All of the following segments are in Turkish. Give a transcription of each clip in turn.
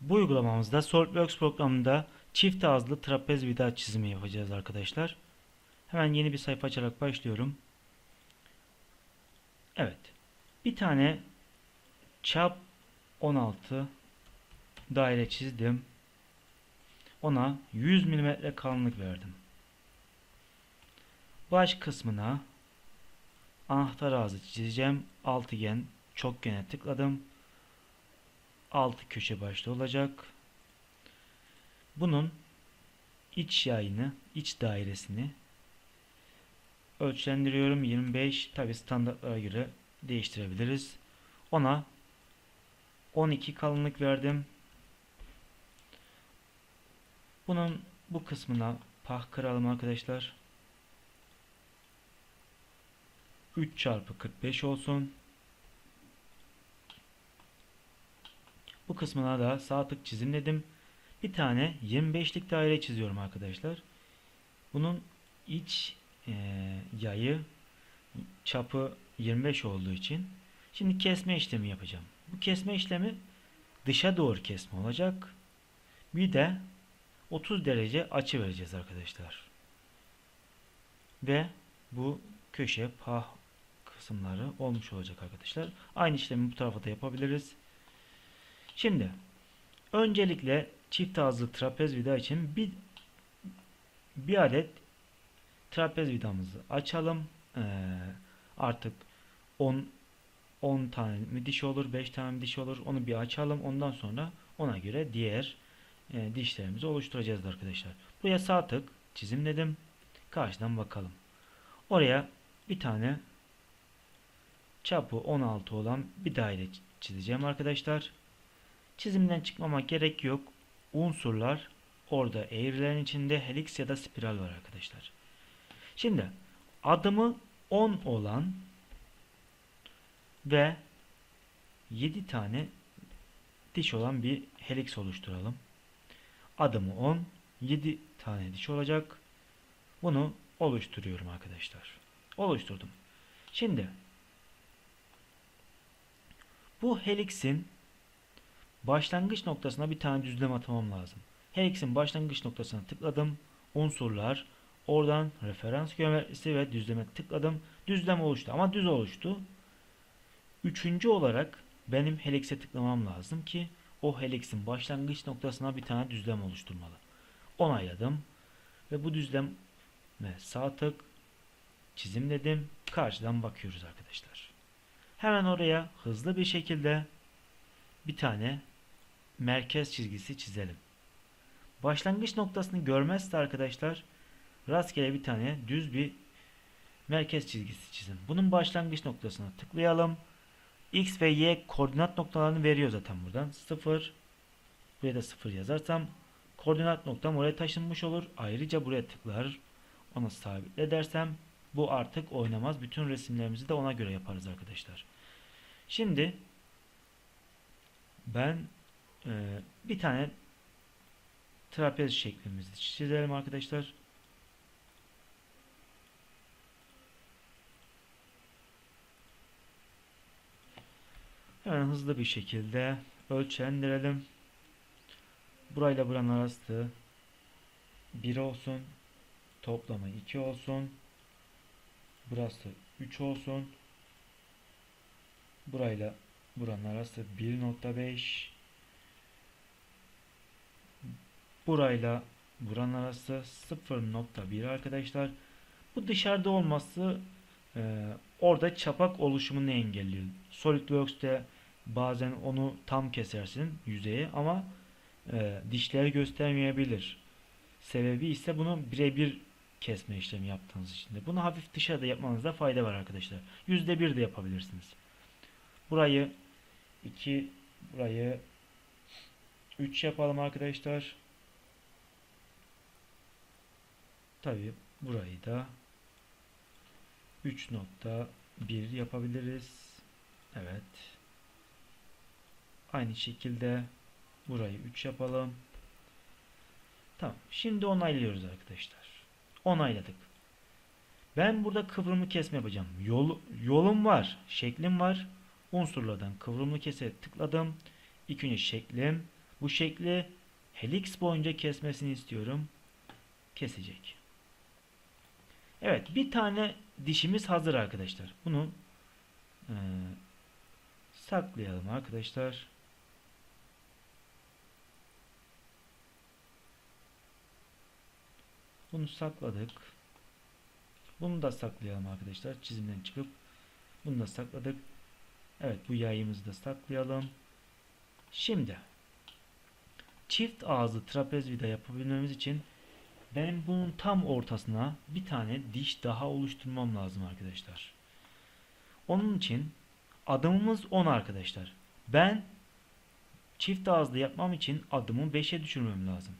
Bu uygulamamızda SolidWorks programında çift ağızlı trapez vida çizimi yapacağız arkadaşlar. Hemen yeni bir sayfa açarak başlıyorum. Evet. Bir tane çap 16 daire çizdim. Ona 100 mm kalınlık verdim. Baş kısmına anahtar ağzı çizeceğim. Altıgen çokgene tıkladım. Altı köşe başta olacak. Bunun iç yayını, iç dairesini ölçülendiriyorum. 25 tabi standartlara göre değiştirebiliriz. Ona 12 kalınlık verdim. Bunun bu kısmına pah kıralım arkadaşlar. 3 çarpı 45 olsun. Bu kısmına da sağ tık çizimledim. Bir tane 25'lik daire çiziyorum arkadaşlar. Bunun iç e, yayı çapı 25 olduğu için şimdi kesme işlemi yapacağım. Bu kesme işlemi dışa doğru kesme olacak. Bir de 30 derece açı vereceğiz arkadaşlar. Ve bu köşe pah kısımları olmuş olacak arkadaşlar. Aynı işlemi bu tarafa da yapabiliriz. Şimdi öncelikle çift ağızlı trapez vida için bir bir adet trapez vidamızı açalım. Ee, artık 10 10 tane mi diş olur, 5 tane mi diş olur? Onu bir açalım. Ondan sonra ona göre diğer e, dişlerimizi oluşturacağız arkadaşlar. Buraya sağ tık çizimledim. Karşıdan bakalım. Oraya bir tane çapı 16 olan bir daire çizeceğim arkadaşlar. Çizimden çıkmamak gerek yok. Unsurlar orada eğrilerin içinde heliks ya da spiral var arkadaşlar. Şimdi adımı 10 olan ve 7 tane diş olan bir heliks oluşturalım. Adımı 10, 7 tane diş olacak. Bunu oluşturuyorum arkadaşlar. Oluşturdum. Şimdi bu heliksin başlangıç noktasına bir tane düzlem atamam lazım. Helix'in başlangıç noktasına tıkladım. Unsurlar. Oradan referans geometrisi ve düzleme tıkladım. Düzlem oluştu ama düz oluştu. Üçüncü olarak benim helix'e tıklamam lazım ki o helix'in başlangıç noktasına bir tane düzlem oluşturmalı. Onayladım. Ve bu düzlem sağ tık çizimledim. Karşıdan bakıyoruz arkadaşlar. Hemen oraya hızlı bir şekilde bir tane merkez çizgisi çizelim. Başlangıç noktasını görmezse arkadaşlar rastgele bir tane düz bir merkez çizgisi çizin. Bunun başlangıç noktasına tıklayalım. X ve Y koordinat noktalarını veriyor zaten buradan. 0 buraya da 0 yazarsam koordinat noktam oraya taşınmış olur. Ayrıca buraya tıklar. Onu sabitle dersem bu artık oynamaz. Bütün resimlerimizi de ona göre yaparız arkadaşlar. Şimdi ben e, bir tane trapez şeklimizi çizelim arkadaşlar. Hemen hızlı bir şekilde ölçendirelim. Burayla buranın arası 1 olsun. Toplamı 2 olsun. Burası 3 olsun. Burayla buranın arası 1.5 Burayla buranın arası 0.1 arkadaşlar. Bu dışarıda olması e, orada çapak oluşumunu engelliyor. SolidWorks'te bazen onu tam kesersin yüzeye ama e, dişleri göstermeyebilir. Sebebi ise bunu birebir kesme işlemi yaptığınız için de. Bunu hafif dışarıda yapmanızda fayda var arkadaşlar. %1 de yapabilirsiniz. Burayı 2 burayı 3 yapalım arkadaşlar. Tabi burayı da 3.1 yapabiliriz. Evet. Aynı şekilde burayı 3 yapalım. Tamam. Şimdi onaylıyoruz arkadaşlar. Onayladık. Ben burada kıvrımlı kesme yapacağım. Yol, yolum var. Şeklim var. Unsurlardan kıvrımlı kese tıkladım. İlk önce şeklim. Bu şekli helix boyunca kesmesini istiyorum. Kesecek. Evet bir tane dişimiz hazır arkadaşlar. Bunu e, saklayalım arkadaşlar. Bunu sakladık. Bunu da saklayalım arkadaşlar. Çizimden çıkıp bunu da sakladık. Evet bu yayımızı da saklayalım. Şimdi çift ağızlı trapez vida yapabilmemiz için benim bunun tam ortasına bir tane diş daha oluşturmam lazım arkadaşlar. Onun için adımımız 10 arkadaşlar. Ben çift ağızlı yapmam için adımı 5'e düşürmem lazım.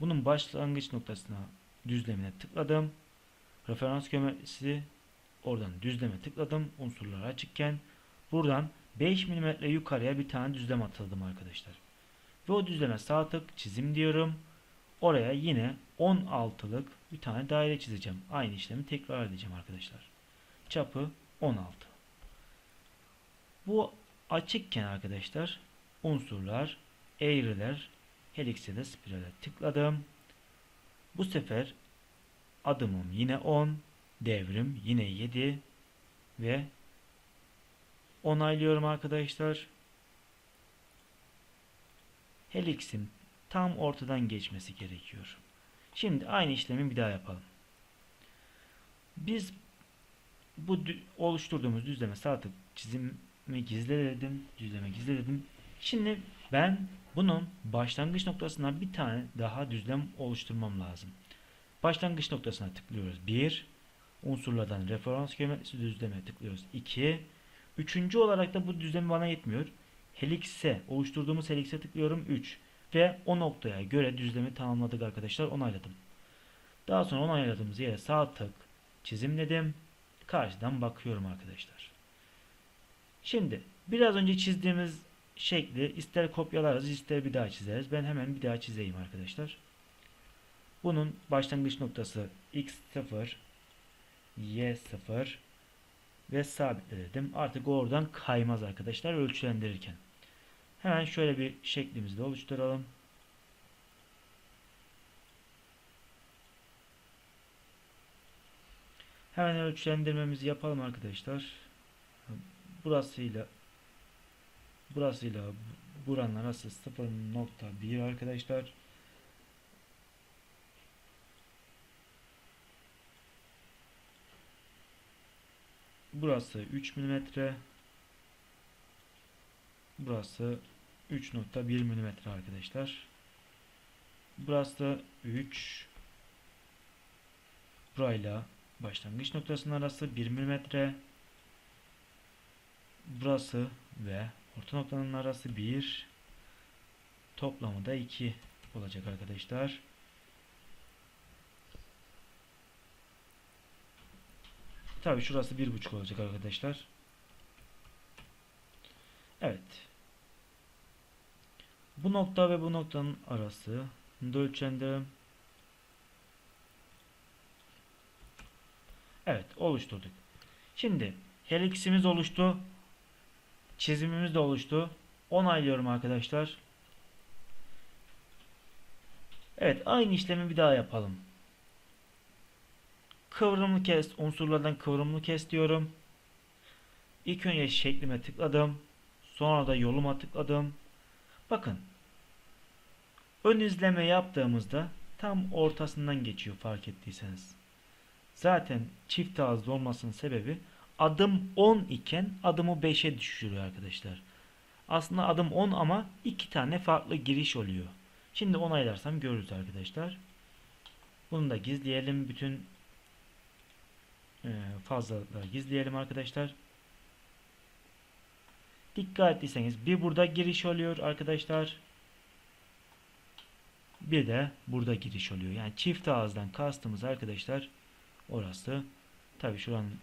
Bunun başlangıç noktasına düzlemine tıkladım. Referans geometrisi oradan düzleme tıkladım. Unsurlar açıkken buradan 5 mm yukarıya bir tane düzlem atladım arkadaşlar. Ve o düzleme sağ tık çizim diyorum. Oraya yine 16'lık bir tane daire çizeceğim. Aynı işlemi tekrar edeceğim arkadaşlar. Çapı 16. Bu açıkken arkadaşlar unsurlar, eğriler, helikse de spirale tıkladım. Bu sefer adımım yine 10, devrim yine 7 ve onaylıyorum arkadaşlar. Helix'in tam ortadan geçmesi gerekiyor. Şimdi aynı işlemi bir daha yapalım. Biz bu oluşturduğumuz düzleme sağ çizimi gizle dedim. Düzleme gizle. Şimdi ben bunun başlangıç noktasına bir tane daha düzlem oluşturmam lazım. Başlangıç noktasına tıklıyoruz. 1. Unsurlardan referans geometrisi düzleme tıklıyoruz. 2. Üçüncü olarak da bu düzlem bana yetmiyor. Helix'e oluşturduğumuz helix'e tıklıyorum. 3. Ve o noktaya göre düzlemi tamamladık arkadaşlar. Onayladım. Daha sonra onayladığımız yere sağ tık çizimledim. Karşıdan bakıyorum arkadaşlar. Şimdi biraz önce çizdiğimiz şekli ister kopyalarız ister bir daha çizeriz. Ben hemen bir daha çizeyim arkadaşlar. Bunun başlangıç noktası x0 y0 ve sabitledim. Artık oradan kaymaz arkadaşlar ölçülendirirken. Hemen şöyle bir şeklimizi de oluşturalım. Hemen ölçülendirmemizi yapalım arkadaşlar. Burasıyla burasıyla buranın arası 0.1 arkadaşlar. Burası 3 mm. Burası 3.1 mm arkadaşlar. Burası 3 burayla başlangıç noktasının arası 1 mm. Burası ve orta noktanın arası 1 toplamı da 2 olacak arkadaşlar. Tabi şurası 1.5 olacak arkadaşlar. Evet. Bu nokta ve bu noktanın arası da ölçendim. Evet oluşturduk. Şimdi heliximiz oluştu. Çizimimiz de oluştu. Onaylıyorum arkadaşlar. Evet aynı işlemi bir daha yapalım. Kıvrımlı kes, unsurlardan kıvrımlı kes diyorum. İlk önce şeklime tıkladım. Sonra da yoluma tıkladım. Bakın. Ön izleme yaptığımızda tam ortasından geçiyor fark ettiyseniz. Zaten çift ağızlı olmasının sebebi adım 10 iken adımı 5'e düşürüyor arkadaşlar. Aslında adım 10 ama iki tane farklı giriş oluyor. Şimdi onaylarsam görürüz arkadaşlar. Bunu da gizleyelim. Bütün e, fazlalıkları gizleyelim arkadaşlar. Dikkat ettiyseniz bir burada giriş oluyor arkadaşlar. Bir de burada giriş oluyor. Yani çift ağızdan kastımız arkadaşlar orası. Tabi şuranın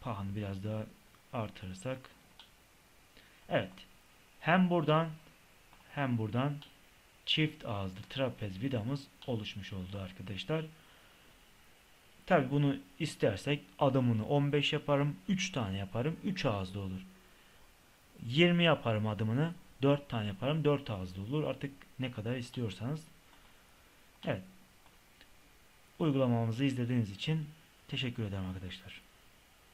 pahını biraz daha artırırsak. Evet. Hem buradan hem buradan çift ağızlı trapez vidamız oluşmuş oldu arkadaşlar. Tabi bunu istersek adımını 15 yaparım. 3 tane yaparım. 3 ağızlı olur. 20 yaparım adımını. 4 tane yaparım. 4 ağızlı olur. Artık ne kadar istiyorsanız. Evet. Uygulamamızı izlediğiniz için teşekkür ederim arkadaşlar.